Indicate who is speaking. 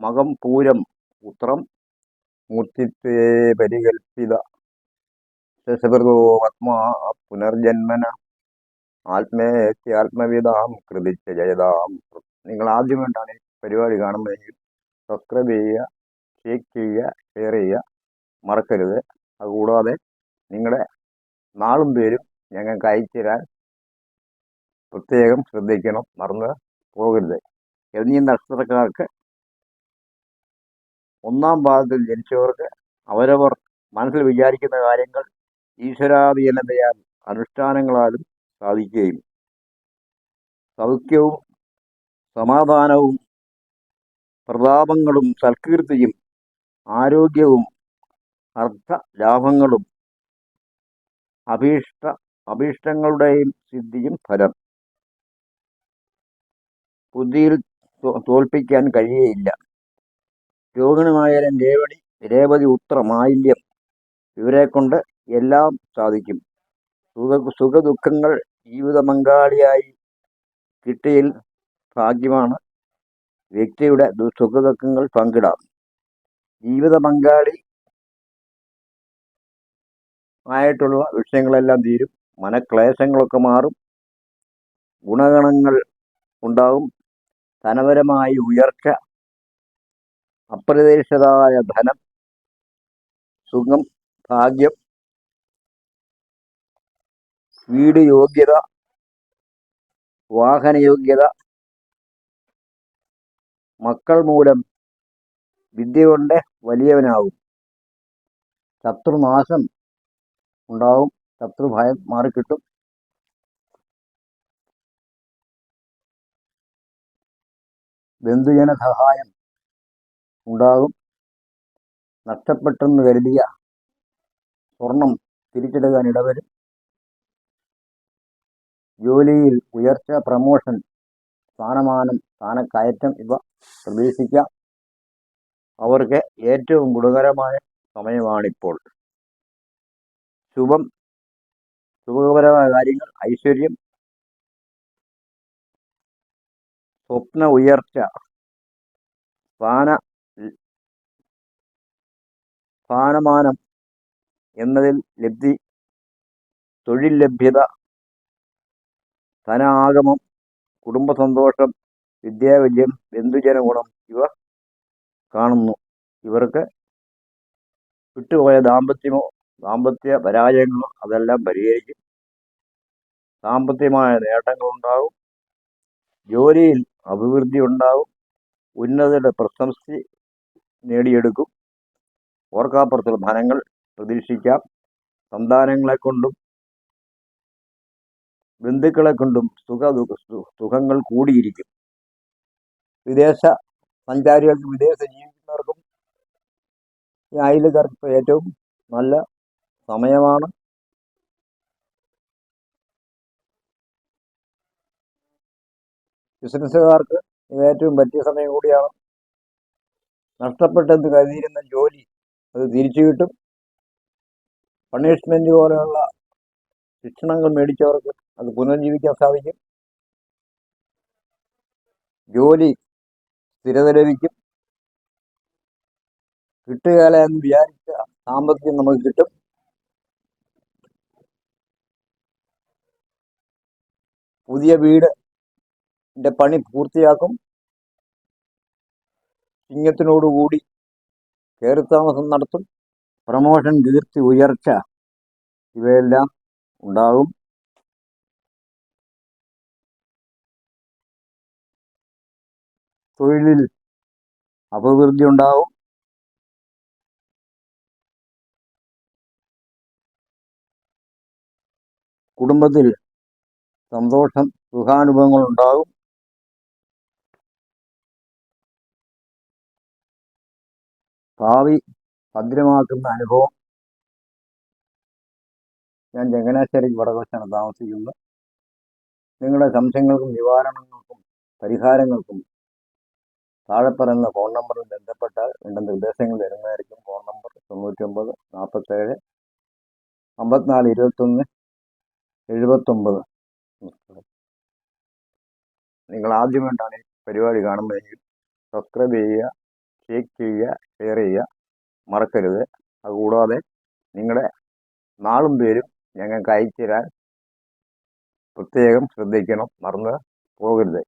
Speaker 1: മകം പൂരം പുത്രം മൂർത്തിത്വേ പരികൽപ്പിത ശശഭൃതോ ആത്മാ പുനർജന്മന ആത്മേത്യാത്മവിതാം കൃതിച്ച ജയതാം. നിങ്ങൾ ആദ്യമായിട്ടാണ് ഈ പരിപാടി കാണുന്നതെങ്കിൽ സബ്സ്ക്രൈബ് ചെയ്യുക ഷേക്ക് ചെയ്യുക ഷെയർ ചെയ്യുക മറക്കരുത്. അതുകൂടാതെ നിങ്ങളുടെ നാളും പേരും ഞങ്ങൾക്ക് അയച്ചു തരാൻ പ്രത്യേകം ശ്രദ്ധിക്കണം മറന്ന് പോകരുത്. എന്നീ നക്ഷത്രക്കാർക്ക് ഒന്നാം പാദത്തിൽ ജനിച്ചവർക്ക് അവരവർ മനസ്സിൽ വിചാരിക്കുന്ന കാര്യങ്ങൾ ഈശ്വരാധീനതയാൽ അനുഷ്ഠാനങ്ങളാലും സാധിക്കുകയും സൗഖ്യവും സമാധാനവും പ്രതാപങ്ങളും സൽകീർത്തിയും ആരോഗ്യവും അർത്ഥ ലാഭങ്ങളും അഭീഷ്ട അഭീഷ്ടങ്ങളുടെയും സിദ്ധിയും ഫലം. ബുദ്ധിയിൽ തോൽപ്പിക്കാൻ കഴിയുകയില്ല രോഹിണിമായാലും രേവടി രേവതി ഉത്ര മാലിന്യം ഇവരെ കൊണ്ട് എല്ലാം സാധിക്കും. സുഖ സുഖദുഃഖങ്ങൾ ജീവിത പങ്കാളിയായി കിട്ടിയിൽ ഭാഗ്യമാണ് വ്യക്തിയുടെ സുഖദുഃഖങ്ങൾ പങ്കിടാം ജീവിത പങ്കാളി ആയിട്ടുള്ള വിഷയങ്ങളെല്ലാം തീരും. മനക്ലേശങ്ങളൊക്കെ മാറും. ഗുണഗണങ്ങൾ ഉണ്ടാവും. ധനപരമായി ഉയർച്ച അപ്രതീക്ഷിതമായ ധനം സുഖം ഭാഗ്യം വീട് യോഗ്യത വാഹന യോഗ്യത മക്കൾ മൂലം വിദ്യ കൊണ്ട് വലിയവനാവും. ശത്രുനാശം ഉണ്ടാവും ശത്രുഭയം മാറിക്കിട്ടും. ബന്ധുജന സഹായം ഉണ്ടാകും. നഷ്ടപ്പെട്ടെന്ന് കരുതിയ സ്വർണം തിരിച്ചെടുക്കാൻ ഇടവരും. ജോലിയിൽ ഉയർച്ച പ്രമോഷൻ സ്ഥാനമാനം സ്ഥാനക്കയറ്റം ഇവ പ്രതീക്ഷിക്കാം. അവർക്ക് ഏറ്റവും ഗുണകരമായ സമയമാണിപ്പോൾ. ശുഭം ശുഭകരമായ കാര്യങ്ങൾ ഐശ്വര്യം സ്വപ്ന ഉയർച്ച സ്ഥാന സ്ഥാനമാനം എന്നതിൽ ലബ്ധി തൊഴിൽ ലഭ്യത ധനാഗമം കുടുംബ സന്തോഷം വിദ്യാവിജയം ബന്ധുജന ഗുണം ഇവ കാണുന്നു. ഇവർക്ക് വിട്ടുപോയ ദാമ്പത്യമോ ദാമ്പത്യ പരാജയങ്ങളോ അതെല്ലാം പരിഹരിക്കും സാമ്പത്തികമായ നേട്ടങ്ങളുണ്ടാവും ജോലിയിൽ അഭിവൃദ്ധി ഉണ്ടാവും ഉന്നതരുടെ പ്രശംസി നേടിയെടുക്കും. ഓർക്കാപ്പുറത്തുള്ള ധനങ്ങൾ പ്രതീക്ഷിക്കാം. സന്താനങ്ങളെ കൊണ്ടും ബന്ധുക്കളെ കൊണ്ടും സുഖ സുഖങ്ങൾ കൂടിയിരിക്കും. വിദേശ സഞ്ചാരികൾക്കും വിദേശ ജീവിക്കുന്നവർക്കും ഈ അയലുകാർക്ക് ഏറ്റവും നല്ല സമയമാണ്. ബിസിനസ്സുകാർക്ക് ഏറ്റവും പറ്റിയ സമയം കൂടിയാണ് നഷ്ടപ്പെട്ടെന്ന് കരുതിയിരുന്ന ജോലി അത് തിരിച്ചു കിട്ടും. പണിഷ്മെന്റ് പോലെയുള്ള ശിക്ഷണങ്ങൾ മേടിച്ചവർക്ക് അത് പുനർജീവിക്കാൻ സാധിക്കും. ജോലി സ്ഥിരത ലഭിക്കും. കിട്ടുകയില്ല എന്ന് വിചാരിച്ച സാമ്പത്തികം നമുക്ക് കിട്ടും. പുതിയ വീട് പണി പൂർത്തിയാക്കും. ചിങ്ങത്തിനോടുകൂടി കയറിത്താമസം നടത്തും. പ്രമോഷൻ കീർത്തി ഉയർച്ച ഇവയെല്ലാം ഉണ്ടാകും. തൊഴിലിൽ അഭിവൃദ്ധി ഉണ്ടാവും കുടുംബത്തിൽ സന്തോഷം സുഖാനുഭവങ്ങൾ ഉണ്ടാകും. ഭാവി ഭദ്രമാക്കുന്ന അനുഭവം ഞാൻ ചങ്ങനാശ്ശേരി വടകോശാണ് താമസിക്കുന്നത്. നിങ്ങളുടെ സംശയങ്ങൾക്കും നിവാരണങ്ങൾക്കും പരിഹാരങ്ങൾക്കും താഴെ പറയുന്ന ഫോൺ നമ്പറിൽ ബന്ധപ്പെട്ടാൽ വേണ്ട നിർദ്ദേശങ്ങൾ തരുന്നതായിരിക്കും ഫോൺ നമ്പർ തൊണ്ണൂറ്റൊമ്പത് നാൽപ്പത്തേഴ് അമ്പത്തിനാല് ഇരുപത്തൊന്ന് എഴുപത്തൊമ്പത്. നിങ്ങൾ ആദ്യമായിട്ടാണ് ഈ പരിപാടി കാണുന്നതെങ്കിൽ സബ്സ്ക്രൈബ് ചെയ്യുക ഷെയർ ചെയ്യുക ഷെയർ ചെയ്യുക മറക്കരുത്. അതുകൂടാതെ നിങ്ങളുടെ നാളും പേരും ഞങ്ങൾക്ക് അയച്ചു തരാൻ പ്രത്യേകം ശ്രദ്ധിക്കണം. മറന്ന് പോകരുത്.